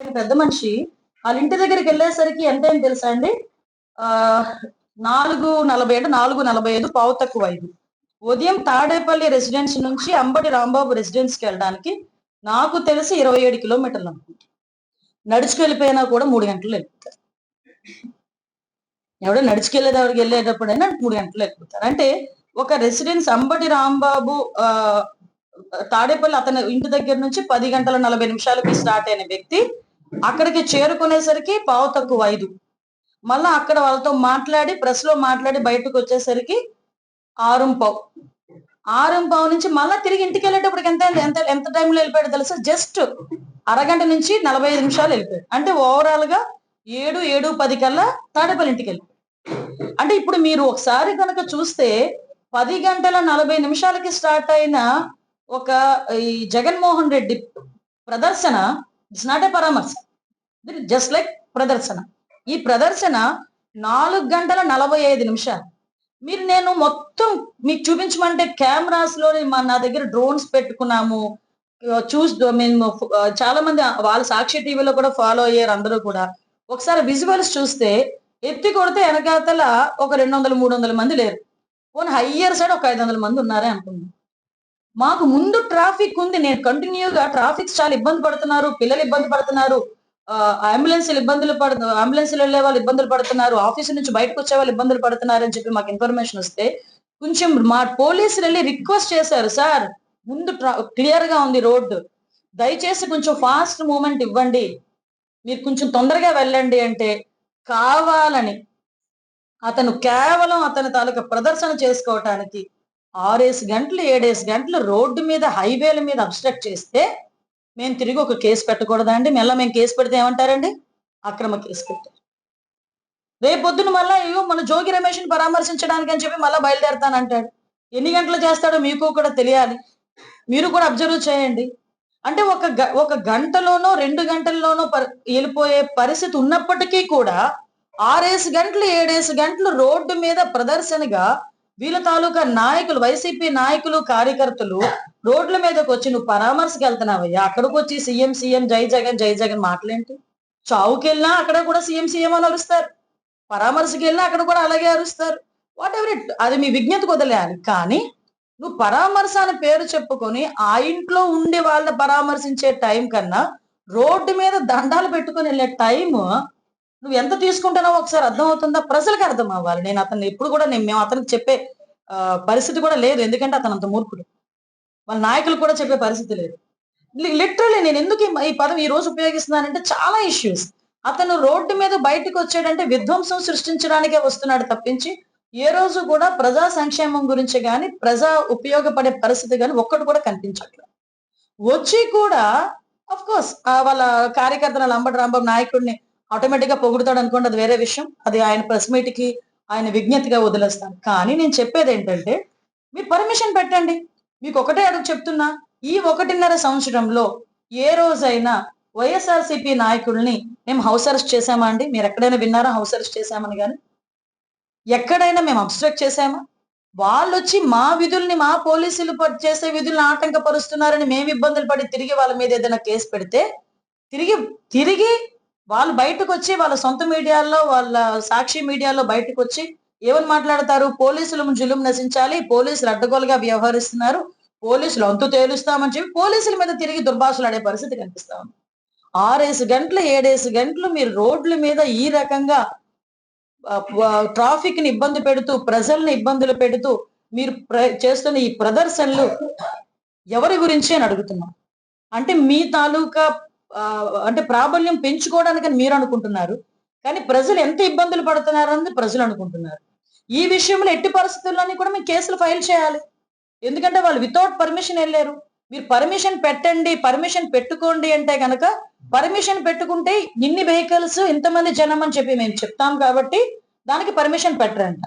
పెద్ద మనిషి. వాళ్ళ ఇంటి దగ్గరికి వెళ్ళేసరికి ఎంత అయింది తెలుసా అండి? ఆ నాలుగు నలభై అంటే నాలుగు నలభై ఐదు పావు తక్కువ ఐదు. ఉదయం తాడేపల్లి రెసిడెన్స్ నుంచి అంబటి రాంబాబు రెసిడెన్స్కి వెళ్ళడానికి నాకు తెలిసి ఇరవై ఏడు కిలోమీటర్లు అనుకుంటా. నడుచుకు వెళ్ళిపోయినా కూడా మూడు గంటలు వెళ్ళిపోతారు ఎవడో నడుచుకెళ్ళేదవరికి వెళ్ళేటప్పుడైనా మూడు గంటలు వెళ్ళిపోతారు అంటే ఒక రెసిడెన్స్ అంబటి రాంబాబు ఆ తాడేపల్లి అతని ఇంటి దగ్గర నుంచి పది గంటల నలభై నిమిషాలకి స్టార్ట్ అయిన వ్యక్తి అక్కడికి చేరుకునేసరికి పావు తక్కువ ఐదు. మళ్ళా అక్కడ వాళ్ళతో మాట్లాడి ప్రెస్లో మాట్లాడి బయటకు వచ్చేసరికి ఆరు పావు. ఆరు పావు నుంచి మళ్ళా తిరిగి ఇంటికి వెళ్ళేటప్పటికి ఎంత ఎంత ఎంత టైంలో వెళ్ళిపోయాడు తెలుసా? జస్ట్ అరగంట నుంచి నలభై ఐదు నిమిషాలు వెళ్ళిపోయాడు. అంటే ఓవరాల్గా ఏడు ఏడు పది కల్లా తాడేపల్లి ఇంటికి వెళ్ళిపోయాడు. అంటే ఇప్పుడు మీరు ఒకసారి కనుక చూస్తే పది గంటల నలభై నిమిషాలకి స్టార్ట్ అయిన ఒక ఈ జగన్మోహన్ రెడ్డి ప్రదర్శన ఇట్స్ నాట్ ఏ పరామర్శ జస్ట్ లైక్ ప్రదర్శన ఈ ప్రదర్శన నాలుగు గంటల నలభై ఐదు నిమిషాలు. మీరు నేను మొత్తం మీకు చూపించమంటే కెమెరాస్లో మా నా దగ్గర డ్రోన్స్ పెట్టుకున్నాము. చూస్ మేము చాలా మంది వాళ్ళ సాక్షి టీవీలో కూడా ఫాలో అయ్యారు అందరూ కూడా. ఒకసారి విజువల్స్ చూస్తే ఎత్తి కొడితే వెనకాతల ఒక రెండు వందల మూడు వందల మంది లేరు. పోనీ హయ్యర్ సైడ్ ఒక ఐదు వందల మంది ఉన్నారే అనుకున్నాం మాకు ముందు ట్రాఫిక్ ఉంది. నేను కంటిన్యూగా ట్రాఫిక్ చాలా ఇబ్బంది పడుతున్నారు. పిల్లలు ఇబ్బంది పడుతున్నారు. అంబులెన్స్ ఇబ్బందులు పడు అంబులెన్స్ వెళ్ళే వాళ్ళు ఇబ్బందులు పడుతున్నారు. ఆఫీస్ నుంచి బయటకు వచ్చే వాళ్ళు ఇబ్బందులు పడుతున్నారు అని చెప్పి మాకు ఇన్ఫర్మేషన్ వస్తే కొంచెం మా పోలీసులు వెళ్ళి రిక్వెస్ట్ చేశారు. సార్ ముందు క్లియర్గా ఉంది రోడ్డు. దయచేసి కొంచెం ఫాస్ట్ మూమెంట్ ఇవ్వండి. మీరు కొంచెం తొందరగా వెళ్ళండి అంటే కావాలని. అతను కేవలం అతని తాలూకా ప్రదర్శన చేసుకోవటానికి ఆరేసి గంటలు ఏడేసి గంటలు రోడ్డు మీద హైవేల మీద అబ్స్ట్రక్ట్ చేస్తే మేము తిరిగి ఒక కేసు పెట్టకూడదా అండి మళ్ళీ మేము కేసు పెడితే ఏమంటారండి? అక్రమ కేసు పెట్టారు. రేపొద్దున మళ్ళా అయ్యో మన జోగి రమేష్ని పరామర్శించడానికి అని చెప్పి మళ్ళీ బయలుదేరతానంటాడు. ఎన్ని గంటలు చేస్తాడో మీకు కూడా తెలియాలి. మీరు కూడా అబ్జర్వ్ చేయండి. అంటే ఒక గ- ఒక గంటలోనో రెండు గంటల్లోనో వెళ్ళిపోయే పరిస్థితి ఉన్నప్పటికీ కూడా ఆరేసి గంటలు ఏడేసి గంటలు రోడ్డు మీద ప్రదర్శనగా వీళ్ళ తాలూకా నాయకులు వైసీపీ నాయకులు కార్యకర్తలు రోడ్ల మీదకి వచ్చి నువ్వు పరామర్శకి వెళ్తున్నావయ్యా? అక్కడికి వచ్చి సీఎం సీఎం జై జగన్ జై జగన్ మాటలేంటి? చావుకి వెళ్ళినా అక్కడ కూడా సీఎం సీఎం అని అరుస్తారు. పరామర్శకి వెళ్ళినా అక్కడ కూడా అలాగే అరుస్తారు. వాట్ ఎవర్ ఇట్ అది మీ విజ్ఞతకు వదిలేయాలి. కానీ నువ్వు పరామర్శ అని పేరు చెప్పుకొని ఆ ఇంట్లో ఉండే వాళ్ళని పరామర్శించే టైం కన్నా రోడ్డు మీద దండాలు పెట్టుకొని వెళ్ళే టైం నువ్వు ఎంత తీసుకుంటున్నావో ఒకసారి అర్థం అవుతుందా ప్రజలకు అర్థం అవ్వాలి. నేను అతన్ని ఎప్పుడు కూడా నేను మేము అతనికి చెప్పే పరిస్థితి కూడా లేదు. ఎందుకంటే అతను అంత మూర్ఖుడు. వాళ్ళ నాయకులు కూడా చెప్పే పరిస్థితి లేదు. లిటరలీ నేను ఎందుకు ఈ- ఈ పదం ఈ రోజు ఉపయోగిస్తున్నానంటే చాలా ఇష్యూస్. అతను రోడ్డు మీద బయటకు వచ్చాడంటే విధ్వంసం సృష్టించడానికే వస్తున్నాడు తప్పించి ఏ రోజు కూడా ప్రజా సంక్షేమం గురించి కానీ ప్రజా ఉపయోగపడే పరిస్థితి కానీ ఒక్కటి కూడా కనిపించట్లేదు. వచ్చి కూడా అఫ్ కోర్స్ వాళ్ళ కార్యకర్తల లంబడి రాంబాబు నాయకుడిని ఆటోమేటిక్గా పొగుడుతాడు అనుకోండి అది వేరే విషయం. అది ఆయన ప్రెస్ మీట్కి ఆయన విజ్ఞతగా వదిలేస్తాను కానీ నేను చెప్పేది ఏంటంటే మీరు పర్మిషన్ పెట్టండి. మీకు ఒకటే అడుగు చెప్తున్నా ఈ ఒకటిన్నర సంవత్సరంలో ఏ రోజైనా వైఎస్ఆర్సీపీ నాయకుల్ని మేము హౌస్ అరెస్ట్ చేశామా అండి? మీరు ఎక్కడైనా విన్నారా హౌస్ అరెస్ట్ చేశామని కానీ ఎక్కడైనా మేము అబ్స్ట్రక్ట్ చేశామా? వాళ్ళు వచ్చి మా విధుల్ని మా పోలీసులు ప- చేసే విధుల్ని ఆటంకపరుస్తున్నారని మేము ఇబ్బందులు పడి తిరిగి వాళ్ళ మీద ఏదైనా కేసు పెడితే తిరిగి తిరిగి వాళ్ళు బయటకు వచ్చి వాళ్ళ సొంత మీడియాలో వాళ్ళ సాక్షి మీడియాలో బయటకు వచ్చి ఏమని మాట్లాడతారు? పోలీసులు జులుం నశించాలి పోలీసులు అడ్డగోలుగా వ్యవహరిస్తున్నారు పోలీసులు అంతు తేలుస్తామని చెప్పి పోలీసుల మీద తిరిగి దుర్భాషలు ఆడే పరిస్థితి కనిపిస్తా ఉంది. ఆరేసి గంటలు ఏడేసి గంటలు మీరు రోడ్ల మీద ఈ రకంగా ట్రాఫిక్ని ఇబ్బంది పెడుతూ ప్రజల్ని ఇబ్బందులు పెడుతూ మీరు ప్ర- చేస్తున్న ఈ ప్రదర్శనలు ఎవరి గురించి అని అడుగుతున్నాం. అంటే మీ తాలూకా అంటే ప్రాబల్యం పెంచుకోవడానికని మీరు అనుకుంటున్నారు. కానీ ప్రజలు ఎంత ఇబ్బందులు పడుతున్నారు అన్నది ప్రజలు అనుకుంటున్నారు. ఈ విషయంలో ఎట్టి పరిస్థితుల్లోని కూడా మేము కేసులు ఫైల్ చేయాలి. ఎందుకంటే వాళ్ళు వితౌట్ పర్మిషన్ వెళ్ళారు. మీరు పర్మిషన్ పెట్టండి పర్మిషన్ పెట్టుకోండి అంటే గనక పర్మిషన్ పెట్టుకుంటే ఇన్ని వెహికల్స్ ఇంతమంది జనం అని చెప్పి మేము చెప్తాం కాబట్టి దానికి పర్మిషన్ పెట్టరంట.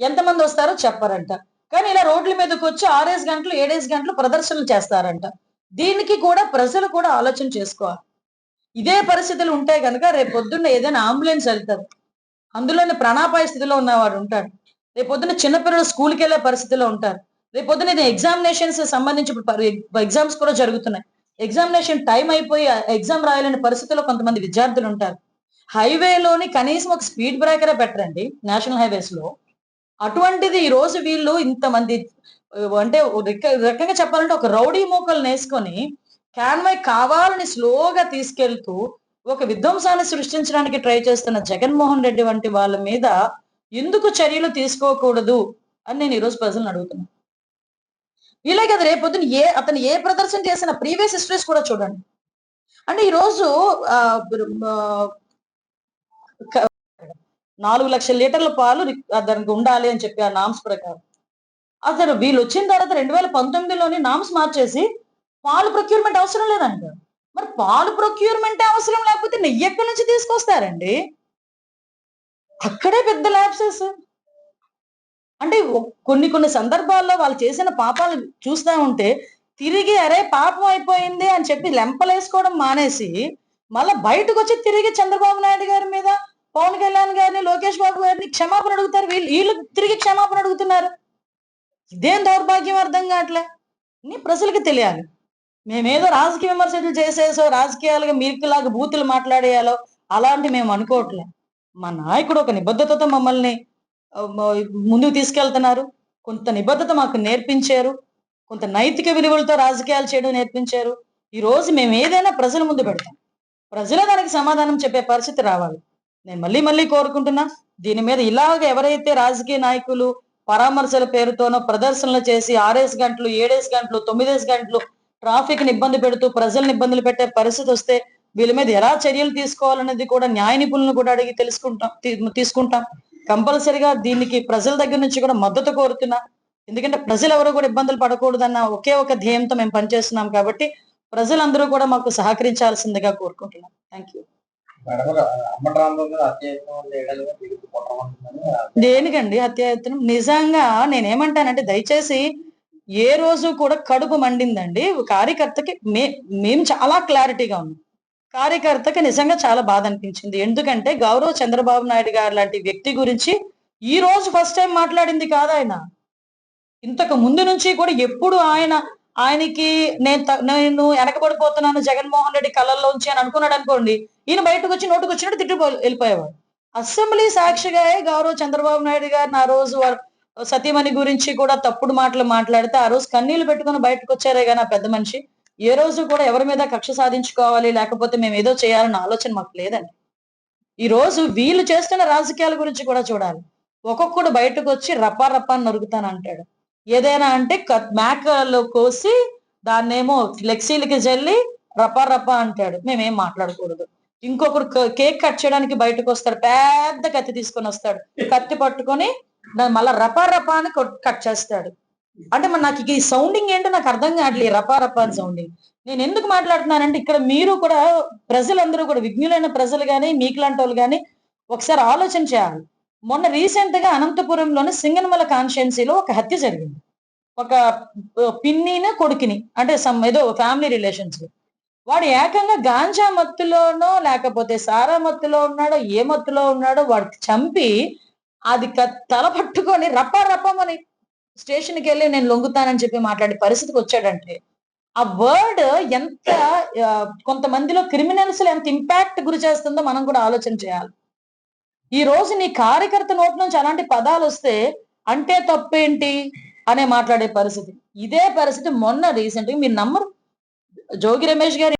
ఎంతమంది వస్తారో చెప్పరంట. కానీ ఇలా రోడ్ల మీదకి వచ్చి ఆరేసి గంటలు ఏడేసి గంటలు ప్రదర్శనలు చేస్తారంట. దీనికి కూడా ప్రజలు కూడా ఆలోచన చేసుకోవాలి. ఇదే పరిస్థితులు ఉంటే కనుక రేపు పొద్దున్న ఏదైనా అంబులెన్స్ వెళ్తారు. అందులోనే ప్రాణాపాయ స్థితిలో ఉన్నవాడు ఉంటాడు. రేపు పొద్దున్న చిన్నపిల్లలు స్కూల్కి వెళ్ళే పరిస్థితిలో ఉంటారు. రేపు పొద్దున్న ఇది ఎగ్జామినేషన్స్ సంబంధించి ఇప్పుడు ఎగ్జామ్స్ కూడా జరుగుతున్నాయి. ఎగ్జామినేషన్ టైం అయిపోయి ఎగ్జామ్ రాయాలనే పరిస్థితిలో కొంతమంది విద్యార్థులు ఉంటారు. హైవేలోని కనీసం ఒక స్పీడ్ బ్రేకరే పెట్టరండి నేషనల్ హైవేస్లో అటువంటిది ఈ రోజు వీళ్ళు ఇంతమంది అంటే రకంగా చెప్పాలంటే ఒక రౌడీ మూకలు నేసుకొని కాన్వై కావాలని స్లోగా తీసుకెళ్తూ ఒక విధ్వంసాన్ని సృష్టించడానికి ట్రై చేస్తున్న జగన్మోహన్ రెడ్డి వంటి వాళ్ళ మీద ఎందుకు చర్యలు తీసుకోకూడదు అని నేను ఈరోజు ప్రజలను అడుగుతున్నాను ఇలా కదా రేపొద్దున ఏ అతను ఏ ప్రదర్శన చేసిన ప్రీవియస్ హిస్టరీస్ కూడా చూడండి. అంటే ఈరోజు నాలుగు లక్షల లీటర్ల పాలు దానికి ఉండాలి అని చెప్పి ఆ నామ్స్ ప్రకారం. అసలు వీళ్ళు వచ్చిన తర్వాత రెండు వేల పంతొమ్మిదిలోని నామ్స్ మార్చేసి పాలు ప్రొక్యూర్మెంట్ అవసరం లేదంట. మరి పాలు ప్రొక్యూర్మెంట్ అవసరం లేకపోతే నెయ్యి ఎక్కడి నుంచి తీసుకొస్తారండి? అక్కడే పెద్ద ల్యాబ్సెస్ అంటే కొన్ని కొన్ని సందర్భాల్లో వాళ్ళు చేసిన పాపాలు చూస్తా ఉంటే తిరిగి అరే పాపం అయిపోయింది అని చెప్పి లెంపలేసుకోవడం మానేసి మళ్ళా బయటకు వచ్చి తిరిగి చంద్రబాబు నాయుడు గారి మీద పవన్ కళ్యాణ్ గారిని లోకేష్ బాబు గారిని క్షమాపణ అడుగుతారు. వీళ్ళు వీళ్ళు తిరిగి క్షమాపణ అడుగుతున్నారు. ఇదేం దౌర్భాగ్యం అర్థం కావట్లే? నీ ప్రజలకి తెలియాలి. మేమేదో రాజకీయ విమర్శలు చేసేసో రాజకీయాలుగా మీకులాగా బూతులు మాట్లాడేయాలో అలాంటి మేము అనుకోవట్లే. మా నాయకుడు ఒక నిబద్ధతతో మమ్మల్ని ముందుకు తీసుకెళ్తున్నారు. కొంత నిబద్ధత మాకు నేర్పించారు. కొంత నైతిక విలువలతో రాజకీయాలు చేయడం నేర్పించారు. ఈ రోజు మేము ఏదైనా ప్రజల ముందు పెడతాం. ప్రజలే దానికి సమాధానం చెప్పే పరిస్థితి రావాలి. నేను మళ్ళీ మళ్ళీ కోరుకుంటున్నా దీని మీద ఇలాగ ఎవరైతే రాజకీయ నాయకులు పరామర్శల పేరుతోనో ప్రదర్శనలు చేసి ఆరేసి గంటలు ఏడేసి గంటలు తొమ్మిదేసి గంటలు ట్రాఫిక్ని ఇబ్బంది పెడుతూ ప్రజల్ని ఇబ్బందులు పెట్టే పరిస్థితి వస్తే వీళ్ళ మీద ఎలా చర్యలు తీసుకోవాలనేది కూడా న్యాయ నిపుణులను కూడా అడిగి తెలుసుకుంటాం తీసుకుంటాం. కంపల్సరిగా దీనికి ప్రజల దగ్గర నుంచి కూడా మద్దతు కోరుతున్నా. ఎందుకంటే ప్రజలు ఎవరు కూడా ఇబ్బందులు పడకూడదన్న ఒకే ఒక ధ్యేయంతో మేము పనిచేస్తున్నాం కాబట్టి ప్రజలందరూ కూడా మాకు సహకరించాల్సిందిగా కోరుకుంటున్నాం. థ్యాంక్ యూ దేనికండి హత్యాయత్నం నిజంగా నేనేమంటానంటే దయచేసి ఏ రోజు కూడా కడుపు మండిందండి. కార్యకర్తకి మే మేము చాలా క్లారిటీగా ఉన్నాం. కార్యకర్తకి నిజంగా చాలా బాధ అనిపించింది. ఎందుకంటే గౌరవ్ చంద్రబాబు నాయుడు గారు లాంటి వ్యక్తి గురించి ఈ రోజు ఫస్ట్ టైం మాట్లాడింది కాదు ఆయన. ఇంతకు ముందు నుంచి కూడా ఎప్పుడు ఆయన ఆయనకి నేను త- నేను వెనకబడిపోతున్నాను జగన్మోహన్ రెడ్డి కళ్ళల్లోంచి అని అనుకున్నాడు అనుకోండి ఈయన బయటకు వచ్చి నోటుకు వచ్చినట్టు తిట్టి వెళ్ళిపోయేవాడు. అసెంబ్లీ సాక్షిగా గౌరవ చంద్రబాబు నాయుడు గారిని ఆ రోజు వారు సతీమణి గురించి కూడా తప్పుడు మాటలు మాట్లాడితే ఆ రోజు కన్నీళ్ళు పెట్టుకుని బయటకు వచ్చారే కానీ ఆ పెద్ద మనిషి. ఏ రోజు కూడా ఎవరి మీద కక్ష సాధించుకోవాలి లేకపోతే మేము ఏదో చేయాలన్న ఆలోచన మాకు లేదండి. ఈ రోజు వీళ్ళు చేస్తున్న రాజకీయాల గురించి కూడా చూడాలి. ఒక్కొక్కడు బయటకు వచ్చి రప్పా రప్పా అని అంటాడు. ఏదైనా అంటే క- మేకలు కోసి దాన్నేమో ఫ్లెక్సీలకి జల్లి రప్పా రప్పా అంటాడు. మేమేం మాట్లాడకూడదు. ఇంకొకడు కేక్ కట్ చేయడానికి బయటకు వస్తాడు. పెద్ద కత్తి తీసుకొని వస్తాడు. కత్తి పట్టుకొని దాన్ని మళ్ళా రపా రపా అని కట్ చేస్తాడు. అంటే మరి నాకు ఈ సౌండింగ్ ఏంటో నాకు అర్థం కావట్లేదు రపా రపా అని సౌండింగ్ నేను ఎందుకు మాట్లాడుతున్నానంటే ఇక్కడ మీరు కూడా ప్రజలందరూ కూడా విఘ్నులైన ప్రజలు కానీ మీకులాంటి వాళ్ళు కానీ ఒకసారి ఆలోచన చేయాలి. మొన్న రీసెంట్గా అనంతపురంలోని సింగనమల కాన్స్టిట్యున్సీలో ఒక హత్య జరిగింది. ఒక పిన్నిని కొడుకుని అంటే సమ్ ఏదో ఫ్యామిలీ రిలేషన్స్ వాడు ఏకంగా గాంజా మత్తులోనో లేకపోతే సారా మత్తులో ఉన్నాడో ఏ మత్తులో ఉన్నాడో వాడు చంపి అది క- తల పట్టుకొని రప్ప రప్పమని స్టేషన్కి వెళ్ళి నేను లొంగుతానని చెప్పి మాట్లాడే పరిస్థితికి వచ్చాడంటే ఆ వర్డ్ ఎంత కొంతమందిలో క్రిమినల్స్ ఎంత ఇంపాక్ట్ గురి చేస్తుందో మనం కూడా ఆలోచన చేయాలి. ఈ రోజు నీ కార్యకర్త నోటి నుంచి అలాంటి పదాలు వస్తే అంటే తప్పేంటి అనే మాట్లాడే పరిస్థితి. ఇదే పరిస్థితి మొన్న రీసెంట్గా మీరు నమ్మరు. జోగి రమేష్ గారు